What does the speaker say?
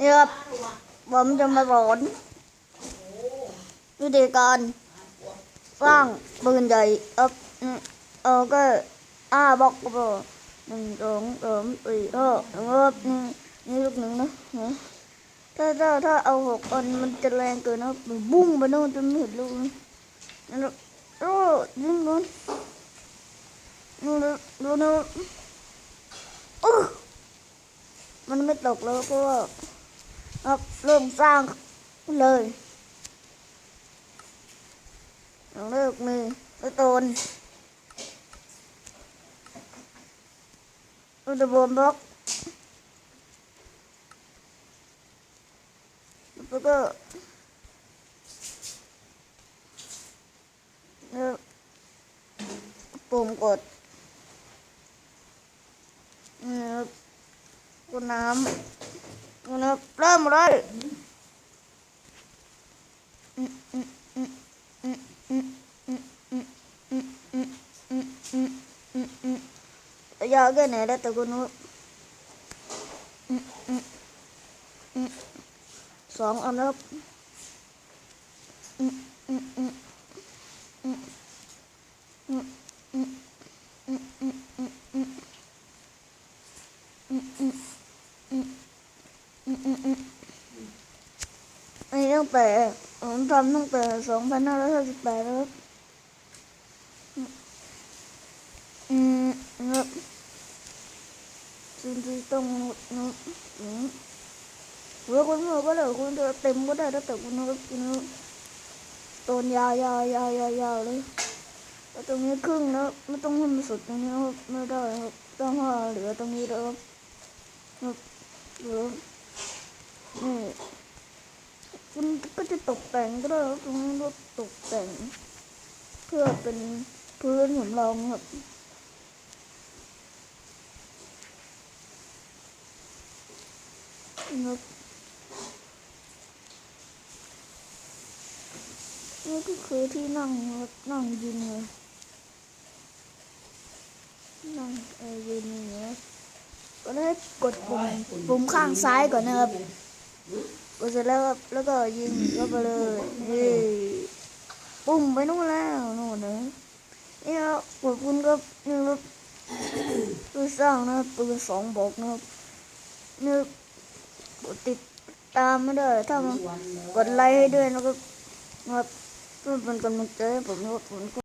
นี่ครับผมจะมาสอนวิธีการสร้างปืนใหญ่ครับอืมเออก็อ้าบอกก็พอหนึ่งสองสามสี่ห้าครับนี่นี่ลูกหนึ่งนะนะถ้าถ้าถ้าเอาหกอันมันจะแรงเกินนะครับมันบุ้งไปโน่นจนไม่เห็นลูกนั่นนะโอ้ยิงโดนนู่นนะดูนะอื้อมันไม่ตกแล้วเพราะว่า ครับเริ่มสร้างเลยเลิกมือตะโตนอุตบมบล็อกแล้วก็ปุ่มกดครับกดน้ำ นะครับเริ่มเลยยาวแค่ไหนแล้วแต่คุณครับสองอันครับ อันนี้ตั้งแต่ผมทำตั้งแต่สองพันห้าร้อยห้าสิบแปดแล้วครับอืมครับสิ่งที่ต้องนะอืมหรือคุณบอกว่าเดี๋ยคุณจะเต็มก็ได้แล้วแต่คุณนะครับคุณนะครับต้นยาวยาวยาวยาวยาวเลยแล้วตรงนี้ครึ่งนะไม่ต้องให้มันสุดตรงนี้ครับไม่ได้ครับต้องให้เหลือตรงนี้แล้วครับครับเหลือนี่คุณก็จะตกแต่งก็ได้ตรงนี้ก็ตกแต่ง เพื่อเป็นพื้นสำรองครับครับนี่ก็คือที่นั่งนั่งยิงเลยนั่งเออยืนอย่างเงี้ยก็ได้กดปุ่มปุ่มข้างซ้ายก่อนนะครับ กดเสร็จแล้วครับแล้วก็ยิงเข้าไปเลยนี่ปุ่มไปนู่นแล้วนู่นนะนี่ครับคุณครับนี่ครับปืนสร้างนะปืนสองบอกนะครับนี่กดติดตามไม่ได้ถ้ามันกดไลค์ให้ด้วยนะครับนะครับเพื่อเป็นกำลังใจให้ผมนะครับผม